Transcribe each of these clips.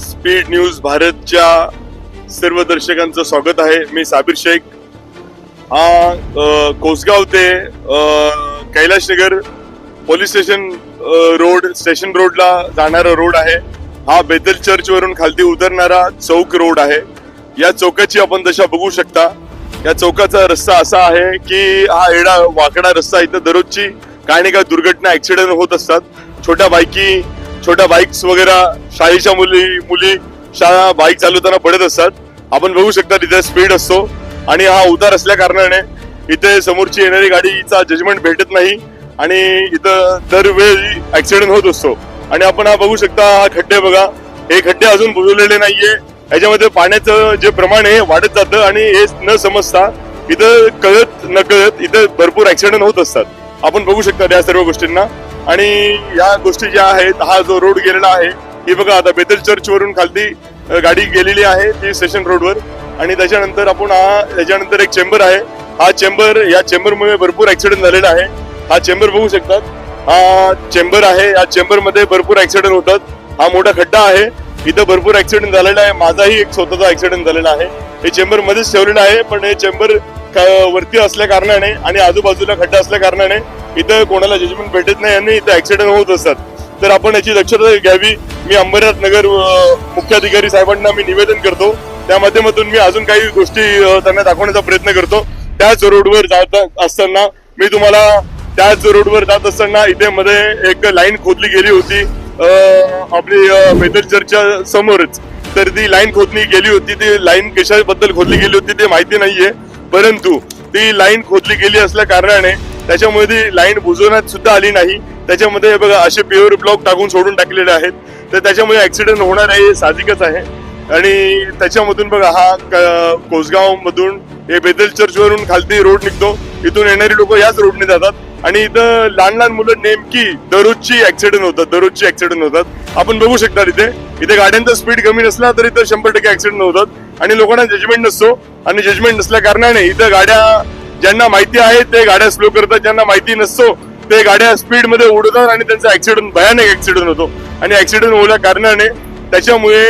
Speed news भारतच्या सर्व दर्शकांचं स्वागत आहे. मी साबिर शेख. हा कोसगाव ते Kailashnagar police station road station रोडला जाणारा रोड आहे. हा बेदल चर्च वरून खालती उतरणारा चौक रोड आहे. या चौकाची आपण दशा बघू शकता. या चौकाचा रस्ता असा आहे की हा एडा वाकडा रस्ता इथं दररोजची काय नाही काय दुर्घटना ऍक्सिडेंट होत असतात. छोट्या बाईकी छोट्या बाईक्स वगैरे शाळेच्या मुली मुली शाळा बाईक चालवताना पडत असतात. आपण बघू शकता तिथे स्पीड असतो. आणि हा उतार असल्या कारणाने इथे समोरची येणारी गाडीचा जजमेंट भेटत नाही. आणि इथं दरवेळी ऍक्सिडेंट होत असतो. आणि आपण हा बघू शकता हा खड्डे बघा. हे खड्डे अजून बुजवलेले नाहीये. याच्यामध्ये पाण्याचं जे प्रमाण आहे वाढत जातं आणि हे न समजता इथं कळत न कळत इथं भरपूर ऍक्सिडेंट होत असतात. आपण बघू शकता या सर्व गोष्टींना. आणि या गोष्टी ज्या आहेत हा जो रोड गेलेला आहे ही बघा आता बेतल चर्च वरून खालती गाडी गेलेली आहे ती स्टेशन रोडवर आणि त्याच्यानंतर आपण हा त्याच्यानंतर एक चेंबर आहे. हा चेंबर या चेंबरमुळे भरपूर ऍक्सिडेंट झालेला आहे. हा चेंबर बघू शकतात. हा चेंबर आहे या चेंबरमध्ये भरपूर ऍक्सिडेंट होतात. हा मोठा खड्डा आहे. इथं भरपूर ऍक्सिडेंट झालेला आहे. माझाही एक स्वतःचा ऍक्सिडेंट झालेला आहे. हे चेंबर मध्येच ठेवलेलं आहे पण हे चेंबर वरती असल्या कारणाने आणि आजूबाजूला खड्डा असल्या कारणाने इथं कोणाला जजमेंट भेटत नाही आणि इथं ऍक्सिडेंट होत असतात. तर आपण याची दक्षता घ्यावी. मी अंबरनाथ नगर मुख्याधिकारी साहेबांना मी निवेदन करतो. त्या माध्यमातून मी अजून काही गोष्टी त्यांना दाखवण्याचा प्रयत्न करतो. त्याच रोडवर जात असताना मी तुम्हाला त्याच रोडवर जात असताना इथे मध्ये एक लाईन खोदली गेली होती. आपली अं, चर्चच्या समोरच. तर ती लाईन खोदली गेली होती. ती लाईन कशाबद्दल खोदली गेली होती ते माहिती नाहीये. परंतु ती लाईन खोदली गेली असल्या कारणाने त्याच्यामुळे ती लाईन बुजवण्यात सुद्धा आली नाही. त्याच्यामध्ये बघा असे प्युअर ब्लॉक टाकून सोडून टाकलेले आहेत. तर त्याच्यामुळे ऍक्सिडेंट होणार आहे हे साहजिकच आहे. आणि त्याच्यामधून बघा हा कोसगाव मधून हे बेदल चर्च वरून खालती रोड निघतो. इथून येणारी लोक याच रोडने जातात. आणि इथं लहान लहान मुलं नेमकी दररोजची ऍक्सिडेंट होतात दररोजची ऍक्सिडेंट होतात. आपण बघू शकता इथे इथे गाड्यांचा स्पीड कमी नसला तर इथं शंभर टक्के ऍक्सिडेंट होतात. आणि लोकांना जजमेंट नसतो. आणि जजमेंट नसल्या कारणाने इथं गाड्या ज्यांना माहिती आहे ते गाड्या स्लो करतात. ज्यांना माहिती नसतो ते गाड्या स्पीडमध्ये उडतात आणि त्यांचा ऍक्सिडेंट भयानक ऍक्सिडेंट होतो. आणि ऍक्सिडेंट होल्या कारणाने त्याच्यामुळे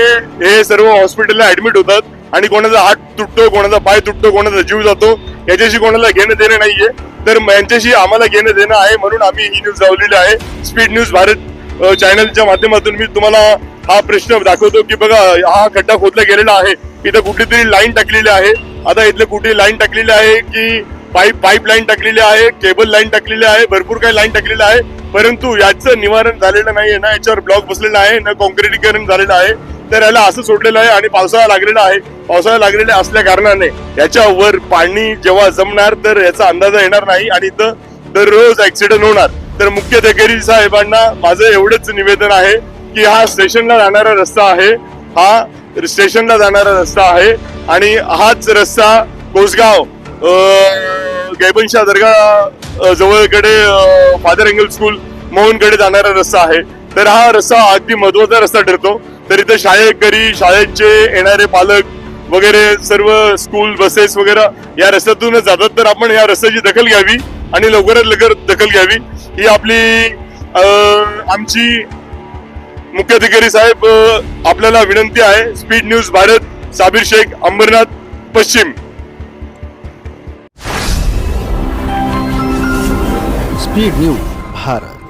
हे सर्व हॉस्पिटलला ऍडमिट होतात आणि कोणाचा हात तुटतो कोणाचा पाय तुटतो कोणाचा जीव जातो याच्याशी कोणाला घेणं देणं नाहीये. तर यांच्याशी आम्हाला घेणं देणं आहे म्हणून आम्ही ही न्यूज लावलेली आहे. स्पीड न्यूज भारत चॅनलच्या माध्यमातून मी तुम्हाला हा प्रश्न दाखवतो की बघा हा खड्डा खोदला गेलेला आहे. इथं कुठली तरी लाईन टाकलेली आहे. आता इथलं कुठे लाईन टाकलेली आहे की पाईप पाईप लाईन टाकलेली आहे केबल लाईन टाकलेली आहे भरपूर काही लाईन टाकलेलं आहे. परंतु याचं निवारण झालेलं नाहीये ना याच्यावर ब्लॉक बसलेला आहे ना कॉन्क्रिटीकरण झालेलं आहे. तर याला असं सोडलेलं आहे आणि पावसाळा लागलेला आहे. पावसाळा लागलेला असल्या कारणाने याच्यावर पाणी जेव्हा जमणार तर याचा अंदाज येणार नाही आणि इथं दररोज ऍक्सिडेंट होणार. तर मुख्य अधिकारी साहेबांना माझं एवढंच निवेदन आहे की हा स्टेशनला जाणारा रस्ता आहे. हा स्टेशनला जाणारा रस्ता आहे आणि हाच रस्ता कोसगाव अं, दर्गा जवळकडे फादर एंगल स्कूल मोहनकडे जाणारा रस्ता आहे. तर हा रस्ता अगदी महत्त्वाचा रस्ता ठरतो. तर इथे शाळेकरी शाळेचे येणारे पालक वगैरे सर्व स्कूल बसेस वगैरे या रस्त्यातूनच जातात. तर आपण या रस्त्याची दखल घ्यावी आणि लवकरात लवकर दखल घ्यावी. ही आपली आमची मुख्याधिकारी साहेब आपल्याला विनंती आहे. स्पीड न्यूज भारत साबिर शेख अंबरनाथ पश्चिम. Speed news Bharat